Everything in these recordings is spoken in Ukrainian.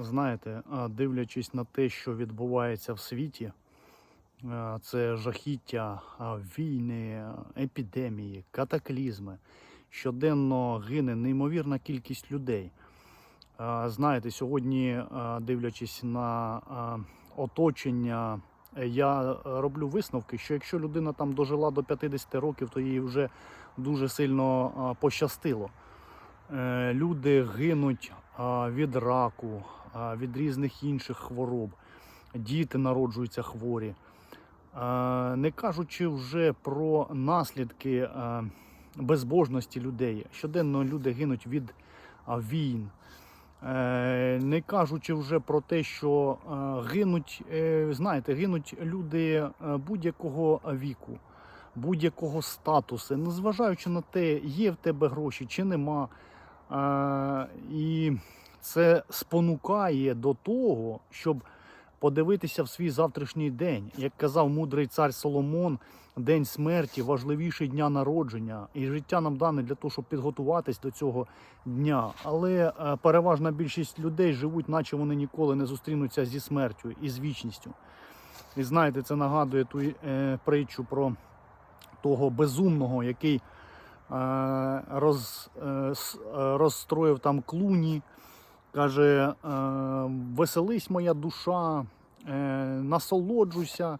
Знаєте, дивлячись на те, що відбувається в світі, це жахіття, війни, епідемії, катаклізми. Щоденно гине неймовірна кількість людей. Знаєте, сьогодні, дивлячись на оточення, я роблю висновки, що якщо людина там дожила до 50 років, то їй вже дуже сильно пощастило. Е, Люди гинуть від раку, від різних інших хвороб. Діти народжуються хворі. Не кажучи вже про наслідки безбожності людей. Щоденно люди гинуть від війн. Е, Не кажучи вже про те, що гинуть, е, знаєте, гинуть люди е, будь-якого віку, будь-якого статусу, незважаючи на те, є в тебе гроші чи нема. І це спонукає до того, щоб подивитися в свій завтрашній день. Як казав мудрий цар Соломон, день смерті важливіший дня народження, і життя нам дане для того, щоб підготуватись до цього дня. Але е, переважна більшість людей живуть, наче вони ніколи не зустрінуться зі смертю і з вічністю. І знаєте, це нагадує ту е, притчу про того безумного, який е, е, розстроїв там клуні. Каже, е, веселись моя душа, е, насолоджуйся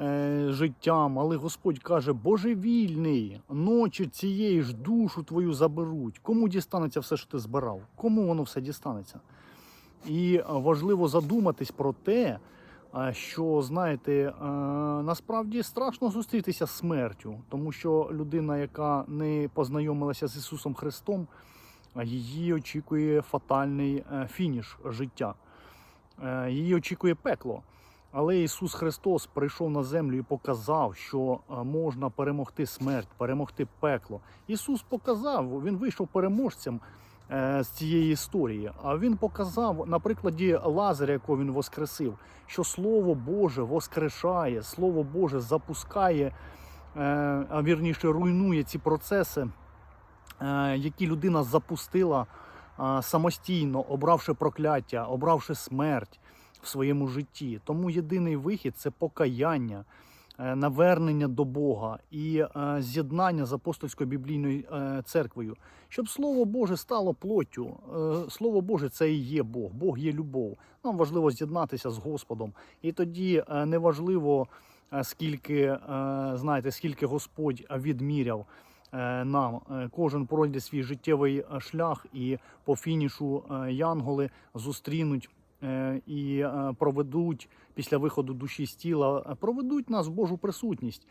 е, життям, але Господь каже, божевільний, ночі цієї ж душу твою заберуть. Кому дістанеться все, що ти збирав? Кому воно все дістанеться? І важливо задуматись про те, що знаєте, насправді страшно зустрітися з смертю, тому що людина, яка не познайомилася з Ісусом Христом, її очікує фатальний е, фініш життя. Е, Її очікує пекло. Але Ісус Христос прийшов на землю і показав, що е, можна перемогти смерть, перемогти пекло. Ісус показав, Він вийшов переможцем з цієї історії. А Він показав на прикладі Лазаря, якого він воскресив, що Слово Боже воскрешає, Слово Боже запускає, а вірніше руйнує ці процеси які людина запустила е, самостійно, обравши прокляття, обравши смерть в своєму житті. Тому єдиний вихід це покаяння, е, навернення до Бога і е, з'єднання з апостольською біблійною е, церквою, щоб Слово Боже стало плоттю. Е, Слово Боже це і є Бог. Бог є любов. Нам важливо з'єднатися з Господом. І тоді е, неважливо, е, скільки е, знаєте, скільки Господь відміряв е, нам. Е, Кожен пройде свій життєвий е, шлях, і по фінішу е, янголи зустрінуть е, і е, проведуть після виходу душі з тіла, е, проведуть нас в Божу присутність.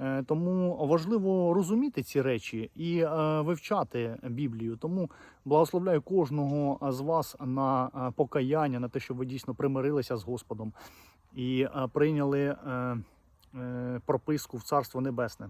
Е, Тому важливо розуміти ці речі і е, вивчати Біблію. Тому благословляю кожного з вас на е, покаяння, на те, щоб ви дійсно примирилися з Господом і е, прийняли е, е, прописку в Царство Небесне.